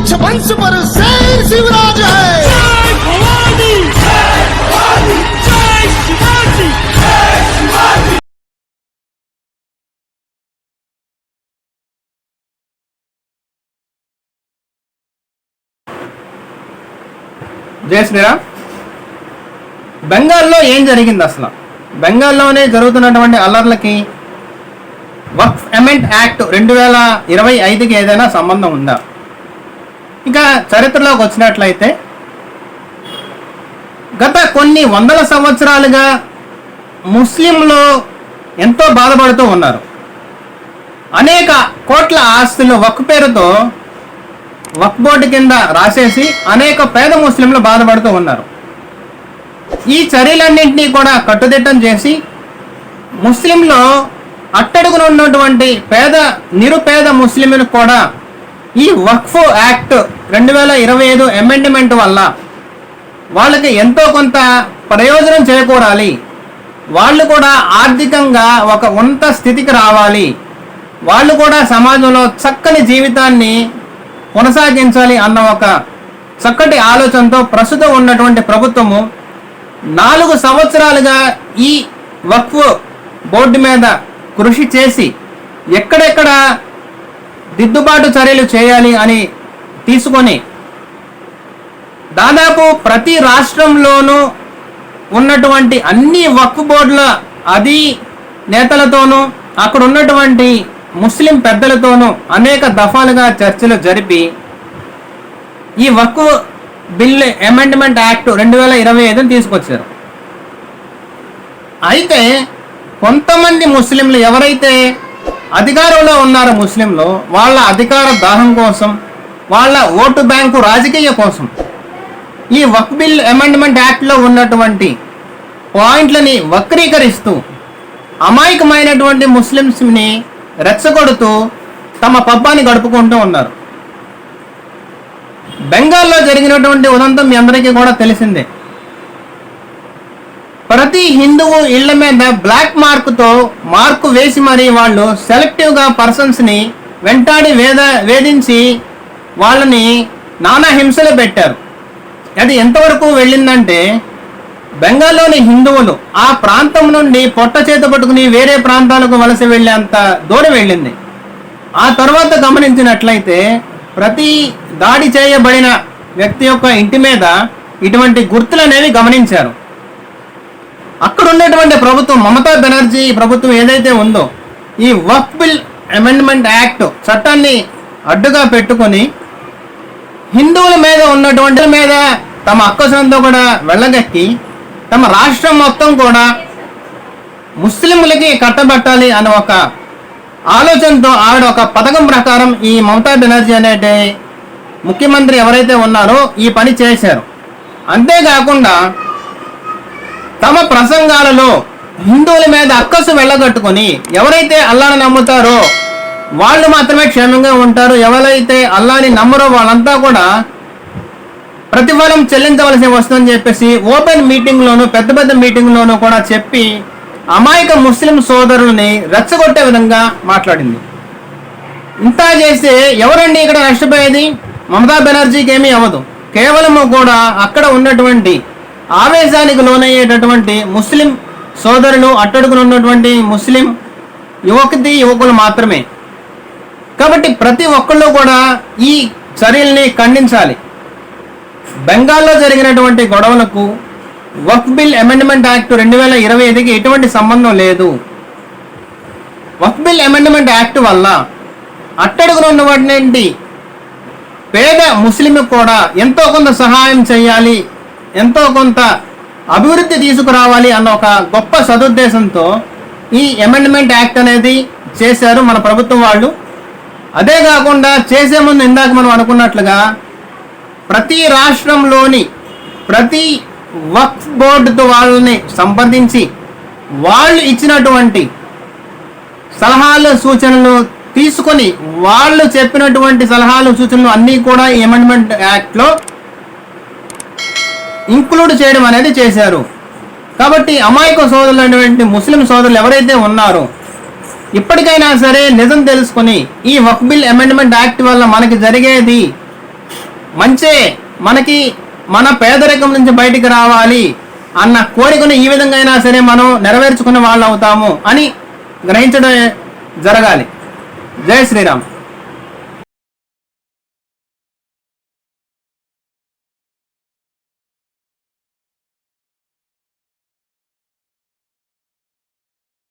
कच्छ वंश पर शेर शिवराज है జయ శ్రీరామ్ బెంగాల్లో ఏం జరిగింది అసలు బెంగాల్లోనే జరుగుతున్నటువంటి అల్లర్లకి వక్ఫ్ అమెంట్ యాక్ట్ రెండు వేల ఇరవై ఐదుకి ఏదైనా సంబంధం ఉందా ఇంకా చరిత్రలోకి వచ్చినట్లయితే గత కొన్ని వందల సంవత్సరాలుగా ముస్లింలు ఎంతో బాధపడుతూ ఉన్నారు. అనేక కోట్ల ఆస్తులు వక్ పేరుతో వక్ బోర్డు కింద రాసేసి అనేక పేద ముస్లింలు బాధపడుతూ ఉన్నారు. ఈ చర్యలన్నింటినీ కూడా కట్టుదిట్టం చేసి ముస్లింలో అట్టడుగున ఉన్నటువంటి పేద నిరుపేద ముస్లింలకు కూడా ఈ వక్ఫ్ యాక్ట్ రెండు వేల ఇరవై ఐదు అమెండ్మెంట్ వల్ల వాళ్ళకి ఎంతో కొంత ప్రయోజనం చేకూరాలి. వాళ్ళు కూడా ఆర్థికంగా ఒక ఉన్నత స్థితికి రావాలి. వాళ్ళు కూడా సమాజంలో చక్కని జీవితాన్ని కొనసాగించాలి అన్న ఒక చక్కటి ఆలోచనతో ప్రస్తుతం ఉన్నటువంటి ప్రభుత్వము నాలుగు సంవత్సరాలుగా ఈ వక్ఫ్ బోర్డు మీద కృషి చేసి ఎక్కడెక్కడ దిద్దుబాటు చర్యలు చేయాలి అని తీసుకొని దాదాపు ప్రతి రాష్ట్రంలోనూ ఉన్నటువంటి అన్ని వక్ఫ్ బోర్డుల అది నేతలతోనూ అక్కడ ఉన్నటువంటి ముస్లిం పెద్దలతోనూ అనేక దఫాలుగా చర్చలు జరిపి ఈ వక్ఫ్ బిల్ అమెండ్మెంట్ యాక్ట్ రెండు వేల ఇరవై ఐదుని తీసుకొచ్చారు. అయితే కొంతమంది ముస్లింలు ఎవరైతే అధికారంలో ఉన్నారు ముస్లింలు వాళ్ళ అధికార దాహం కోసం వాళ్ళ ఓటు బ్యాంకు రాజకీయ కోసం ఈ వక్ బిల్ అమెండ్మెంట్ యాక్ట్లో ఉన్నటువంటి పాయింట్లని వక్రీకరిస్తూ అమాయకమైనటువంటి ముస్లిమ్స్ని రెచ్చగొడుతూ తమ పబ్బాన్ని గడుపుకుంటూ ఉన్నారు. బెంగాల్లో జరిగినటువంటి ఉదంతం మీ అందరికీ కూడా తెలిసిందే. ప్రతి హిందువు ఇళ్ళ మీద బ్లాక్ మార్కుతో మార్కు వేసి మరి వాళ్ళు సెలెక్టివ్గా పర్సన్స్ని వెంటాడి వేద వేధించి వాళ్ళని నానా హింసలు పెట్టారు. అది ఎంతవరకు వెళ్ళిందంటే బెంగాల్లోని హిందువులు ఆ ప్రాంతం నుండి పొట్ట చేత పట్టుకుని వేరే ప్రాంతాలకు వలస వెళ్ళేంత దూరం వెళ్ళింది. ఆ తర్వాత గమనించినట్లయితే ప్రతి దాడి చేయబడిన వ్యక్తి యొక్క ఇంటి మీద ఇటువంటి గుర్తులు అనేవి గమనించారు. అక్కడ ఉన్నటువంటి ప్రభుత్వం మమతా బెనర్జీ ప్రభుత్వం ఏదైతే ఉందో ఈ వక్ బిల్ అమెండ్మెంట్ యాక్ట్ చట్టాన్ని అడ్డుగా పెట్టుకొని హిందువుల మీద ఉన్నటువంటి మీద తమ అక్కసంతో కూడా వెళ్ళగక్కి తమ రాష్ట్రం మొత్తం కూడా ముస్లింలకి కట్టబెట్టాలి అనే ఒక ఆలోచనతో ఆవిడ ఒక పథకం ప్రకారం ఈ మమతా బెనర్జీ అనే ముఖ్యమంత్రి ఎవరైతే ఉన్నారో ఈ పని చేశారు. అంతేకాకుండా తమ ప్రసంగాలలో హిందువుల మీద అక్కసు వెళ్ళగట్టుకొని ఎవరైతే అల్లాని నమ్ముతారో వాళ్ళు మాత్రమే క్షేమంగా ఉంటారు. ఎవరైతే అల్లాని నమ్మరో వాళ్ళంతా కూడా ప్రతిఫలం చెల్లించవలసి వస్తుందని చెప్పేసి ఓపెన్ మీటింగ్లోను పెద్ద పెద్ద మీటింగ్లోనూ కూడా చెప్పి అమాయక ముస్లిం సోదరుల్ని రెచ్చగొట్టే విధంగా మాట్లాడింది. ఇంత చేస్తే ఎవరండి ఇక్కడ నష్టపోయేది? మమతా బెనర్జీకి ఏమీ అవ్వదు. కేవలము కూడా అక్కడ ఉన్నటువంటి ఆవేశానికి లోనయ్యేటటువంటి ముస్లిం సోదరులు అట్టడుగున ఉన్నటువంటి ముస్లిం యువకుది యువకులు మాత్రమే. కాబట్టి ప్రతి ఒక్కళ్ళు కూడా ఈ చర్యల్ని ఖండించాలి. బెంగాల్లో జరిగినటువంటి గొడవలకు వక్ బిల్ అమెండ్మెంట్ యాక్ట్ రెండు వేల ఇరవై ఐదుకి ఎటువంటి సంబంధం లేదు. వక్ బిల్ అమెండ్మెంట్ యాక్ట్ వల్ల అట్టడుగున ఉన్నటువంటి పేద ముస్లింకు కూడా ఎంతో కొంత సహాయం చేయాలి ఎంతో కొంత అభివృద్ధి తీసుకురావాలి అన్న ఒక గొప్ప సదుద్దేశంతో ఈ అమెండ్మెంట్ యాక్ట్ అనేది చేశారు మన ప్రభుత్వం వాళ్ళు. అదే కాకుండా చేసే ముందు ఇందాక మనం అనుకున్నట్లుగా ప్రతి రాష్ట్రంలోని ప్రతి వక్ఫ్ బోర్డుతో వాళ్ళని సంప్రదించి వాళ్ళు ఇచ్చినటువంటి సలహాలు సూచనలు తీసుకొని వాళ్ళు చెప్పినటువంటి సలహాలు సూచనలు అన్నీ కూడా ఈ అమెండ్మెంట్ యాక్ట్లో ఇంక్లూడ్ చేయడం అనేది చేశారు. కాబట్టి అమాయక సోదరులు అనేటువంటి ముస్లిం సోదరులు ఎవరైతే ఉన్నారో ఇప్పటికైనా సరే నిజం తెలుసుకుని ఈ వక్ బిల్ అమెండ్మెంట్ యాక్ట్ వల్ల మనకి జరిగేది మంచే మనకి మన పేదరికం నుంచి బయటికి రావాలి అన్న కోరికను ఈ విధంగా అయినా సరే మనం నెరవేర్చుకునే వాళ్ళు అవుతాము అని గ్రహించడం జరగాలి. జై శ్రీరామ్.